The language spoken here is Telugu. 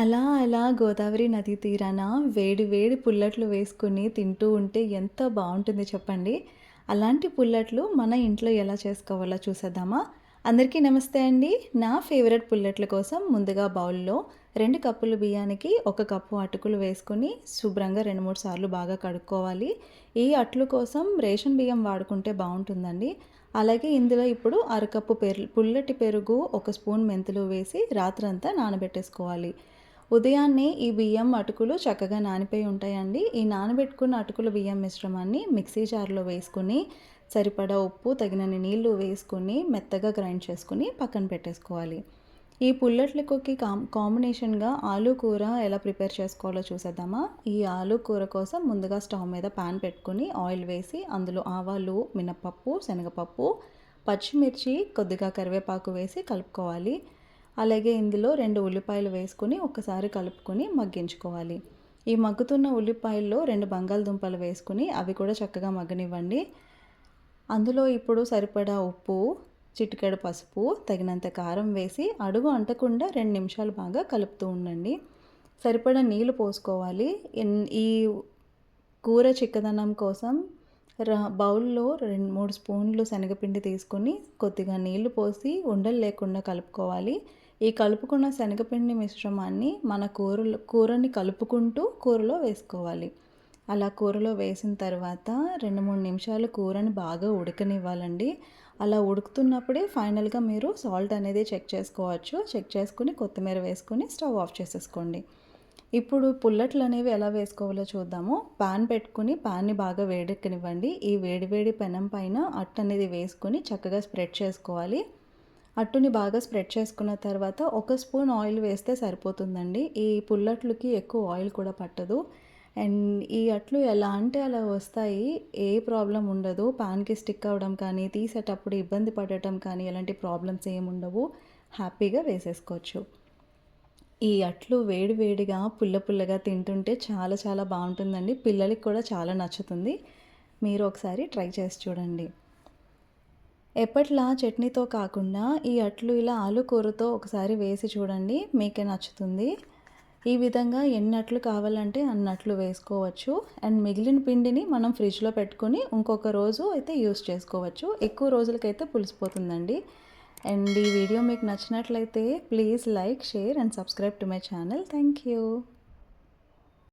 అలా అలా గోదావరి నదీ తీరాన వేడి వేడి పుల్లట్లు వేసుకుని తింటూ ఉంటే ఎంత బాగుంటుంది చెప్పండి? అలాంటి పుల్లట్లు మన ఇంట్లో ఎలా చేసుకోవాలో చూసేద్దామా? అందరికీ నమస్తే అండి. నా ఫేవరెట్ పుల్లట్ల కోసం ముందుగా బౌల్లో రెండు కప్పులు బియ్యానికి ఒక కప్పు అటుకులు వేసుకొని శుభ్రంగా రెండు మూడు సార్లు బాగా కడుక్కోవాలి. ఈ అట్లు కోసం రేషన్ బియ్యం వాడుకుంటే బాగుంటుందండి. అలాగే ఇందులో ఇప్పుడు అరకప్పు పెరు పుల్లటి పెరుగు ఒక స్పూన్ మెంతులు వేసి రాత్రంతా నానబెట్టేసుకోవాలి. ఉదయాన్నే ఈ బియ్యం అటుకులు చక్కగా నానిపోయి ఉంటాయండి. ఈ నానబెట్టుకున్న అటుకుల బియ్యం మిశ్రమాన్ని మిక్సీ జార్లో వేసుకుని సరిపడా ఉప్పు తగినన్ని నీళ్ళు వేసుకుని మెత్తగా గ్రైండ్ చేసుకుని పక్కన పెట్టేసుకోవాలి. ఈ పుల్లట్లకి కాం కాంబినేషన్గా ఆలు కూర ఎలా ప్రిపేర్ చేసుకోవాలో చూసేద్దామా? ఈ ఆలు కూర కోసం ముందుగా స్టవ్ మీద పాన్ పెట్టుకుని ఆయిల్ వేసి అందులో ఆవాలు మినపప్పు శనగపప్పు పచ్చిమిర్చి కొద్దిగా కరివేపాకు వేసి కలుపుకోవాలి. అలాగే ఇందులో రెండు ఉల్లిపాయలు వేసుకొని ఒకసారి కలుపుకొని మగ్గించుకోవాలి. ఈ మగ్గుతున్న ఉల్లిపాయల్లో రెండు బంగాళదుంపలు వేసుకుని అవి కూడా చక్కగా మగ్గనివ్వండి. అందులో ఇప్పుడు సరిపడా ఉప్పు చిటికెడు పసుపు తగినంత కారం వేసి అడుగు అంటకుండా రెండు నిమిషాలు బాగా కలుపుతూ ఉండండి. సరిపడా నీళ్ళు పోసుకోవాలి. ఈ కూర చిక్కదనం కోసం బౌల్లో రెండు మూడు స్పూన్లు శనగపిండి తీసుకొని కొద్దిగా నీళ్ళు పోసి ఉండలు లేకుండా కలుపుకోవాలి. ఈ కలుపుకున్న శనగపిండి మిశ్రమాన్ని మన కూరలో కూరని కలుపుకుంటూ కూరలో వేసుకోవాలి. అలా కూరలో వేసిన తర్వాత రెండు మూడు నిమిషాలు కూరని బాగా ఉడకనివ్వాలండి. అలా ఉడుకుతున్నప్పుడే ఫైనల్గా మీరు సాల్ట్ అనేది చెక్ చేసుకోవచ్చు. చెక్ చేసుకుని కొత్తిమీర వేసుకుని స్టవ్ ఆఫ్ చేసేసుకోండి. ఇప్పుడు పుల్లట్లు అనేవి ఎలా వేసుకోవాలో చూద్దాము. పాన్ పెట్టుకుని పాన్ని బాగా వేడెక్కనివ్వండి. ఈ వేడివేడి పెనం పైన అట్టు అనేది వేసుకుని చక్కగా స్ప్రెడ్ చేసుకోవాలి. అట్టుని బాగా స్ప్రెడ్ చేసుకున్న తర్వాత ఒక స్పూన్ ఆయిల్ వేస్తే సరిపోతుందండి. ఈ పుల్లట్లకి ఎక్కువ ఆయిల్ కూడా పట్టదు. అండ్ ఈ అట్లు ఎలా అంటే అలా వస్తాయి. ఏ ప్రాబ్లం ఉండదు. పాన్కి స్టిక్ అవ్వడం కానీ తీసేటప్పుడు ఇబ్బంది పడటం కానీ ఎలాంటి ప్రాబ్లమ్స్ ఏమి ఉండవు. హ్యాపీగా వేసేసుకోవచ్చు. ఈ అట్లు వేడి వేడిగా పుల్ల పుల్లగా తింటుంటే చాలా చాలా బాగుంటుందండి. పిల్లలకి కూడా చాలా నచ్చుతుంది. మీరు ఒకసారి ట్రై చేసి చూడండి. ఎప్పట్లా చట్నీతో కాకుండా ఈ అట్లు ఇలా ఆలు కూరతో ఒకసారి వేసి చూడండి మీకే నచ్చుతుంది. ఈ విధంగా ఎన్ని అట్లు కావాలంటే అన్నట్లు వేసుకోవచ్చు. అండ్ మిగిలిన పిండిని మనం ఫ్రిడ్జ్లో పెట్టుకొని ఇంకొక రోజు అయితే యూస్ చేసుకోవచ్చు. ఎక్కువ రోజులకైతే పులిసిపోతుందండి. అండ్ ఈ వీడియో మీకు నచ్చినట్లయితే please like share and subscribe to my channel. Thank you.